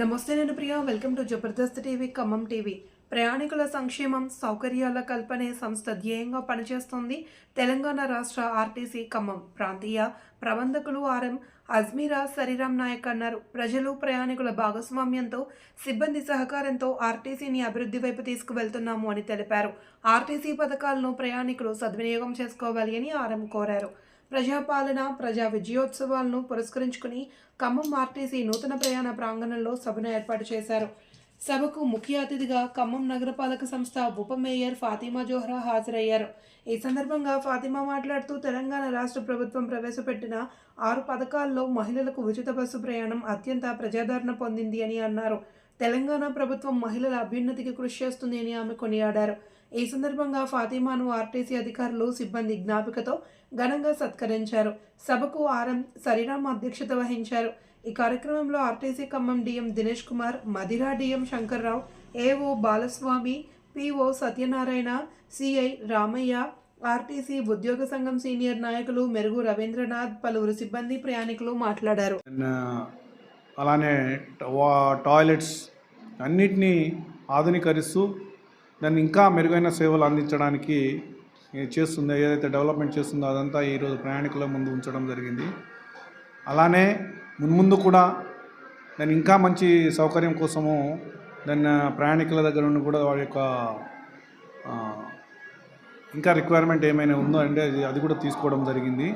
నమస్తే నేను Priya. Welcome to Jabardasth TV Khammam TV. ప్రయాణికుల సంక్షేమం సౌకర్యాల కల్పనే సంస్థ ధ్యేయంగా పనిచేస్తోంది తెలంగాణ రాష్ట్ర ఆర్టీసీ ఖమ్మం ప్రాంతీయ ప్రబంధకులు ఆర్ఎం అజ్మీరా సరిరాం నాయక్ అన్నారు. ప్రజలు ప్రయాణికుల భాగస్వామ్యంతో సిబ్బంది సహకారంతో ఆర్టీసీని అభివృద్ధి వైపు తీసుకువెళ్తున్నాము అని తెలిపారు. ఆర్టీసీ పథకాలను ప్రయాణికులు సద్వినియోగం చేసుకోవాలి అని ఆర్ఎం కోరారు. ప్రజాపాలన ప్రజా విజయోత్సవాలను పురస్కరించుకుని ఖమ్మం ఆర్టీసీ నూతన ప్రయాణ ప్రాంగణంలో సభను ఏర్పాటు చేశారు. సభకు ముఖ్య అతిథిగా ఖమ్మం నగరపాలక సంస్థ ఉప మేయర్ ఫాతిమా జోహ్రా హాజరయ్యారు. ఈ సందర్భంగా ఫాతిమా మాట్లాడుతూ తెలంగాణ రాష్ట్ర ప్రభుత్వం ప్రవేశపెట్టిన ఆరు పథకాల్లో మహిళలకు ఉచిత బస్సు ప్రయాణం అత్యంత ప్రజాదరణ పొందింది అని అన్నారు. తెలంగాణ ప్రభుత్వం మహిళల అభ్యున్నతికి కృషి చేస్తుంది అని ఆమె కొనియాడారు. ఈ సందర్భంగా ఫాతిమాను ఆర్టీసీ అధికారులు సిబ్బంది జ్ఞాపికతో ఘనంగా సత్కరించారు. సభకు ఆర్ఎం సరిరామ్ అధ్యక్షత వహించారు. ఈ కార్యక్రమంలో RTC Khammam DM Dinesh Kumar Madira DM Shankar Rao AO Balaswamy PO Satyanarayana CI Ramaiah RTC ఉద్యోగ సంఘం సీనియర్ నాయకులు మెరుగు రవీంద్రనాథ్ పలువురు సిబ్బంది ప్రయాణికులు మాట్లాడారు. అలానే టాయిలెట్స్ అన్నిటినీ ఆధునీకరిస్తూ దాన్ని ఇంకా మెరుగైన సేవలు అందించడానికి చేస్తుంది చేస్తుందో ఏదైతే డెవలప్మెంట్ చేస్తుందో అదంతా ఈరోజు ప్రయాణికుల ముందు ఉంచడం జరిగింది. అలానే మున్ముందు కూడా దాన్ని ఇంకా మంచి సౌకర్యం కోసము దాన్ని ప్రయాణికుల దగ్గర నుండి కూడా వారి యొక్క ఇంకా రిక్వైర్మెంట్ ఏమైనా ఉందో అంటే అది అది కూడా తీసుకోవడం జరిగింది.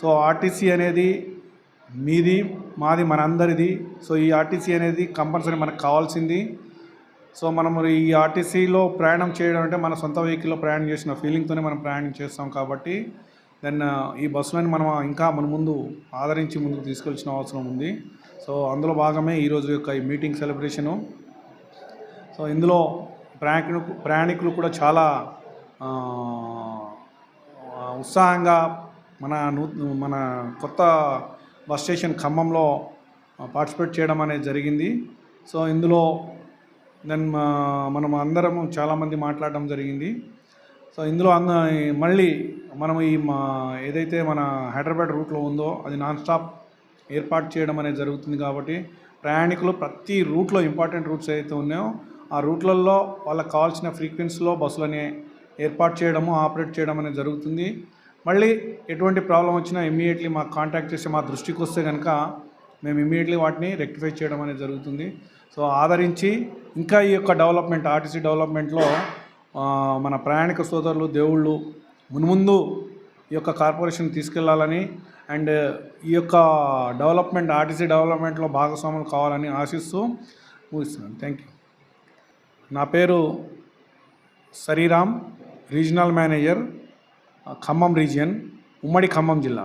సో ఆర్టీసీ అనేది మీది మాది మనందరిది. సో ఈ ఆర్టీసీ అనేది కంపల్సరీ మనకు కావాల్సింది. సో మనం ఈ ఆర్టీసీలో ప్రయాణం చేయడం అంటే మన సొంత వెహికల్లో ప్రయాణం చేసిన ఫీలింగ్తోనే మనం ప్రయాణం చేస్తాం కాబట్టి దెన్ ఈ బస్సులను మనం ఇంకా మన ముందు ఆదరించి ముందుకు తీసుకెళ్ళిన అవసరం ఉంది. సో అందులో భాగమే ఈరోజు యొక్క ఈ మీటింగ్ సెలబ్రేషను సో ఇందులో ప్రయాణికు ప్రయాణికులు కూడా చాలా ఉత్సాహంగా మన మన కొత్త బస్ స్టేషన్ ఖమ్మంలో పార్టిసిపేట్ చేయడం అనేది జరిగింది. సో ఇందులో దెన్ మనం అందరం చాలామంది మాట్లాడడం జరిగింది. సో ఇందులో అంద మళ్ళీ మనం ఈ మా ఏదైతే మన హైదరాబాద్ రూట్లో ఉందో అది నాన్ స్టాప్ ఏర్పాటు చేయడం అనేది జరుగుతుంది కాబట్టి ప్రయాణికులు ప్రతి రూట్లో ఇంపార్టెంట్ రూట్స్ ఏదైతే ఉన్నాయో ఆ రూట్లలో వాళ్ళకి కావాల్సిన ఫ్రీక్వెన్సీలో బస్సులని ఏర్పాటు చేయడము ఆపరేట్ చేయడం అనేది జరుగుతుంది. మళ్ళీ ఎటువంటి ప్రాబ్లం వచ్చినా ఇమ్మీడియట్లీ మాకు కాంటాక్ట్ చేసి మా దృష్టికి వస్తే కనుక మేము ఇమ్మీడియట్లీ వాటిని రెక్టిఫై చేయడం అనేది జరుగుతుంది. సో ఆదరించి ఇంకా ఈ యొక్క డెవలప్మెంట్ ఆర్టీసీ డెవలప్మెంట్లో మన ప్రయాణిక సోదరులు దేవుళ్ళు మున్ముందు ఈ యొక్క కార్పొరేషన్ తీసుకెళ్ళాలని అండ్ ఈ యొక్క డెవలప్మెంట్ ఆర్టీసీ డెవలప్మెంట్లో భాగస్వాములు కావాలని ఆశిస్తూ ముగిస్తున్నాను. Thank you. నా పేరు Sariram regional manager Khammam region ఉమ్మడి ఖమ్మం జిల్లా.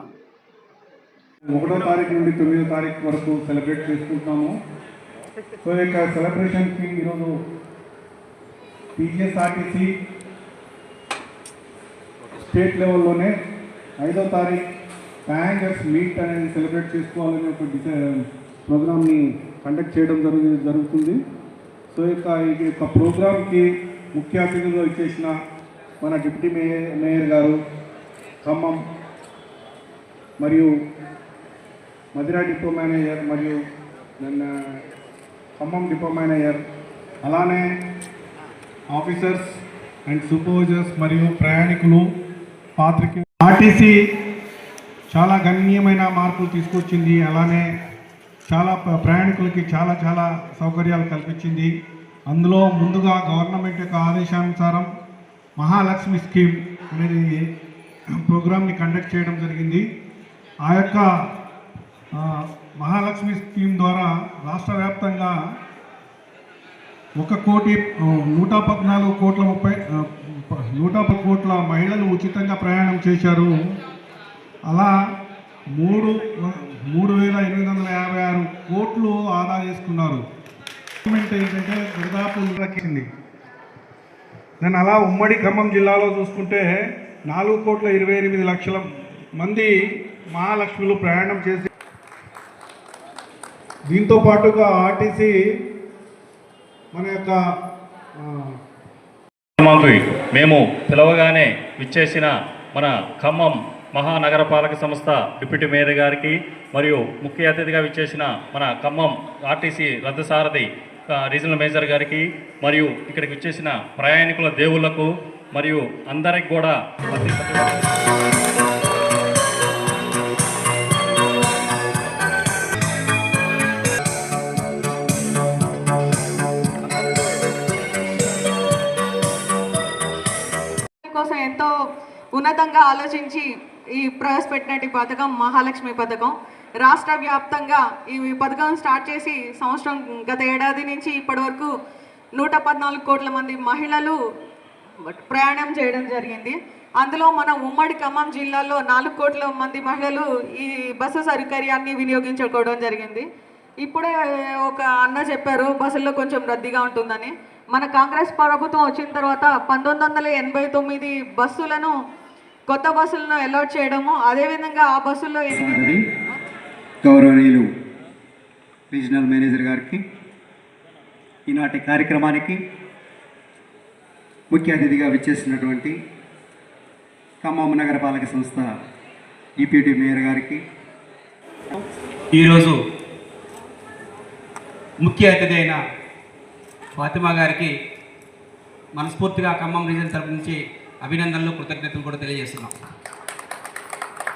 ఒకటో తారీఖు నుండి తొమ్మిదో తారీఖు వరకు సెలబ్రేట్ చేసుకుంటున్నాము సో యొక్క సెలబ్రేషన్కి ఈరోజు టీజీఎస్ఆర్టీసీ స్టేట్ లెవెల్లోనే ఐదో తారీఖు ప్యాంగర్స్ మీట్ అనేది సెలబ్రేట్ చేసుకోవాలని ఒక ప్రోగ్రామ్ని కండక్ట్ చేయడం జరుగు జరుగుతుంది. సో యొక్క ఈ యొక్క ప్రోగ్రామ్కి ముఖ్య అతిథిగా ఇచ్చేసిన మన డిప్యూటీ మేయర్ మేయర్ గారు ఖమ్మం మరియు మదిరా డిపో మేనేజర్ మరియు నన్న ఖమ్మం డిపో మేనేజర్ అలానే ఆఫీసర్స్ అండ్ సూపర్వైజర్స్ మరియు ప్రయాణికులు పాత్రిక ఆర్టీసీ చాలా గణనీయమైన మార్పులు తీసుకొచ్చింది. అలానే చాలా ప్ర- ప్రయాణికులకి చాలా చాలా సౌకర్యాలు కల్పించింది. అందులో ముందుగా గవర్నమెంట్ యొక్క ఆదేశానుసారం మహాలక్ష్మి స్కీమ్ అనేది ప్రోగ్రామ్ని కండక్ట్ చేయడం జరిగింది. ఆ యొక్క మహాలక్ష్మి స్కీమ్ ద్వారా రాష్ట్ర వ్యాప్తంగా ఒక కోటి నూట పద్నాలుగు కోట్ల ముప్పై నూట పది కోట్ల మహిళలు ఉచితంగా ప్రయాణం చేశారు. అలా మూడు మూడు వేల ఎనిమిది వందల యాభై ఆరు కోట్లు ఆదా చేసుకున్నారు. గవర్నమెంట్ ఏంటంటే దాదాపు దక్కింది నేను అలా ఉమ్మడి ఖమ్మం జిల్లాలో చూసుకుంటే నాలుగు కోట్ల ఇరవై ఎనిమిది లక్షల మంది మహాలక్ష్మిలు ప్రయాణం చేసి దీంతో పాటుగా ఆర్టీసీ మన యొక్క మంత్రి మేము పిలవగానే విచ్చేసిన మన ఖమ్మం మహానగరపాలక సంస్థ డిప్యూటీ మేయర్ గారికి మరియు ముఖ్య అతిథిగా విచ్చేసిన మన ఖమ్మం ఆర్టీసీ రద్దు సారథి రీజనల్ మేనేజర్ గారికి మరియు ఇక్కడికి వచ్చేసిన ప్రయాణికుల దేవుళ్ళకు మరియు అందరికి కూడా కోసం ఎంతో ఉన్నతంగా ఆలోచించి ఈ ప్రవేశపెట్టినట్టు ఈ పథకం మహాలక్ష్మి పథకం. రాష్ట్ర వ్యాప్తంగా ఈ పథకం స్టార్ట్ చేసి సంవత్సరం గత ఏడాది నుంచి ఇప్పటి వరకు నూట పద్నాలుగు కోట్ల మంది మహిళలు ప్రయాణం చేయడం జరిగింది. అందులో మన ఉమ్మడి ఖమ్మం జిల్లాలో నాలుగు కోట్ల మంది మహిళలు ఈ బస్సు సౌకర్యాన్ని వినియోగించుకోవడం జరిగింది. ఇప్పుడే ఒక అన్న చెప్పారు బస్సుల్లో కొంచెం రద్దీగా ఉంటుందని. మన కాంగ్రెస్ ప్రభుత్వం వచ్చిన తర్వాత పంతొమ్మిది వందల ఎనభై తొమ్మిది బస్సులను కొత్త బస్సులను అలాట్ చేయడము అదేవిధంగా ఆ బస్సుల్లో గౌరవనీయులు రీజనల్ మేనేజర్ గారికి ఈనాటి కార్యక్రమానికి ముఖ్య అతిథిగా విచ్చేసినటువంటి ఖమ్మం నగరపాలక సంస్థ డిప్యూటీ మేయర్ గారికి. ఈరోజు ముఖ్య అతిథి అయిన ఫాతిమా గారికి మనస్ఫూర్తిగా ఖమ్మం రీజన్ తరపు నుంచి అభినందనలు కృతజ్ఞతలు కూడా తెలియజేస్తున్నాం.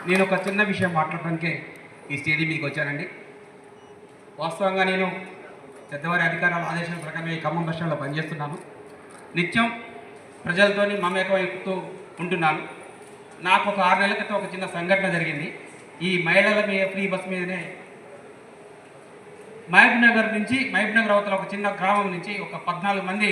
నేను ఒక చిన్న విషయం మాట్లాడడానికే ఈ స్టేడియం మీకు వచ్చానండి. వాస్తవంగా నేను పెద్దవారి అధికారాల ఆదేశాల ప్రకారమే ఈ ఖమ్మం బస్ పనిచేస్తున్నాను. నిత్యం ప్రజలతోని మమేకమవుతూ ఉంటున్నాను. నాకు ఒక ఆరు నెలల క్రితం ఒక చిన్న సంఘటన జరిగింది. ఈ మహిళల మీద ఫ్రీ బస్ మీదనే మహబ్ నగర్ నుంచి మహబ్ నగర్ అవతల ఒక చిన్న గ్రామం నుంచి ఒక పద్నాలుగు మంది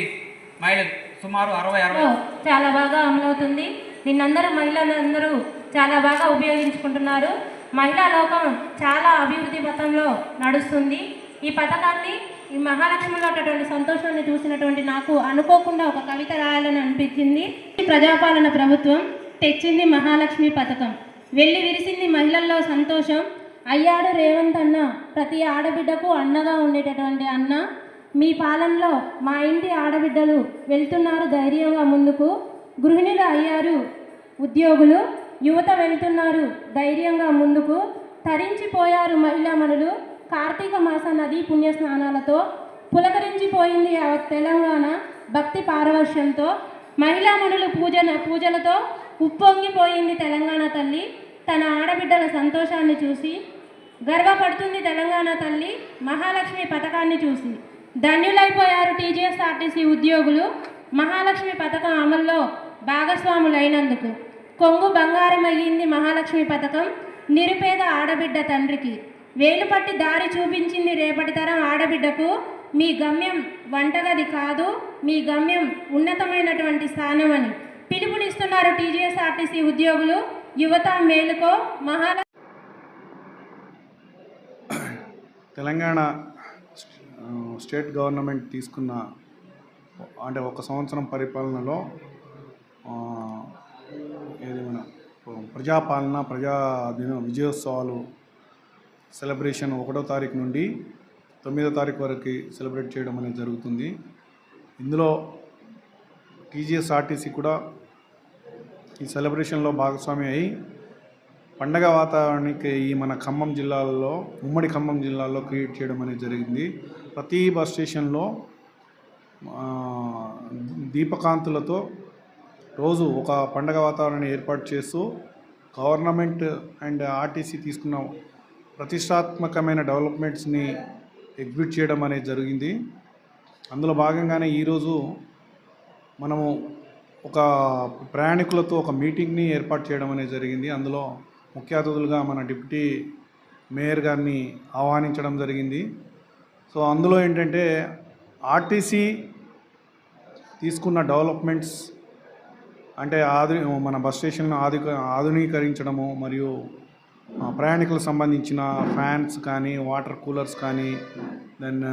మహిళలు సుమారు అరవై అరవై చాలా బాగా అమలవుతుంది. నిన్నందరూ మహిళలందరూ చాలా బాగా ఉపయోగించుకుంటున్నారు. మహిళా లోకం చాలా అభివృద్ధి పథంలో నడుస్తుంది. ఈ పథకాన్ని ఈ మహాలక్ష్మిలో ఉన్నటువంటి సంతోషాన్ని చూసినటువంటి నాకు అనుకోకుండా ఒక కవిత రాయాలని అనిపించింది. ఈ ప్రజాపాలన ప్రభుత్వం తెచ్చింది మహాలక్ష్మి పథకం. వెళ్ళి విరిసింది మహిళల్లో సంతోషం. అయ్యాడు రేవంత్ అన్న. ప్రతి ఆడబిడ్డకు అన్నగా ఉండేటటువంటి అన్న. మీ పాలనలో మా ఇంటి ఆడబిడ్డలు వెళ్తున్నారు ధైర్యంగా ముందుకు. గృహిణులు అయ్యారు ఉద్యోగులు. యువత వెళ్తున్నారు ధైర్యంగా ముందుకు. తరించిపోయారు మహిళామణులు కార్తీక మాస నదీ పుణ్యస్నానాలతో పులకరించిపోయింది తెలంగాణ భక్తి పారవశ్యంతో. మహిళామణులు పూజన పూజలతో ఉప్పొంగిపోయింది తెలంగాణ తల్లి. తన ఆడబిడ్డల సంతోషాన్ని చూసి గర్వపడుతుంది తెలంగాణ తల్లి. మహాలక్ష్మి పథకాన్ని చూసి. ధన్యులైపోయారు టీజీఎస్ఆర్టీసీ ఉద్యోగులు. మహాలక్ష్మి పథకం అమల్లో భాగస్వాములైనందుకు. కొంగు బంగారం అయ్యింది మహాలక్ష్మి పథకం. నిరుపేద ఆడబిడ్డ తండ్రికి. వేలు పట్టి దారి చూపించింది రేపటి తరం ఆడబిడ్డకు. మీ గమ్యం వంటగది కాదు మీ గమ్యం ఉన్నతమైనటువంటి స్థానం అని పిలుపునిస్తున్నారు టీజీఎస్ఆర్టీసీ ఉద్యోగులు. యువత మేలుకో మహాల తెలంగాణ స్టేట్ గవర్నమెంట్ తీసుకున్న అంటే ఒక సంవత్సరం పరిపాలనలో ఏదైనా ప్రజాపాలన ప్రజా దిన విజయోత్సవాలు సెలబ్రేషన్ ఒకటో తారీఖు నుండి తొమ్మిదో తారీఖు వరకు సెలబ్రేట్ చేయడం అనేది జరుగుతుంది. ఇందులో టీజీఎస్ఆర్టీసీ కూడా ఈ సెలబ్రేషన్లో భాగస్వామి అయి పండగ వాతావరణానికి ఈ మన ఖమ్మం జిల్లాలో ఉమ్మడి ఖమ్మం జిల్లాలో క్రియేట్ చేయడం అనేది జరిగింది. ప్రతి బస్ స్టేషన్లో దీపకాంతులతో రోజు ఒక పండగ వాతావరణాన్ని ఏర్పాటు చేస్తూ గవర్నమెంట్ అండ్ ఆర్టీసీ తీసుకున్న ప్రతిష్టాత్మకమైన డెవలప్మెంట్స్ని ఎగ్జిక్యూట్ చేయడం అనేది జరిగింది. అందులో భాగంగానే ఈరోజు మనము ఒక ప్రయాణికులతో ఒక మీటింగ్ని ఏర్పాటు చేయడం అనేది జరిగింది. అందులో ముఖ్య అతిథులుగా మన డిప్యూటీ మేయర్ గారిని ఆహ్వానించడం జరిగింది. సో అందులో ఏంటంటే ఆర్టీసీ తీసుకున్న డెవలప్మెంట్స్ అంటే ఆధు మన బస్ స్టేషన్ను ఆధు ఆధునీకరించడము మరియు ప్రయాణికులకు సంబంధించిన ఫ్యాన్స్ కానీ వాటర్ కూలర్స్ కానీ దెన్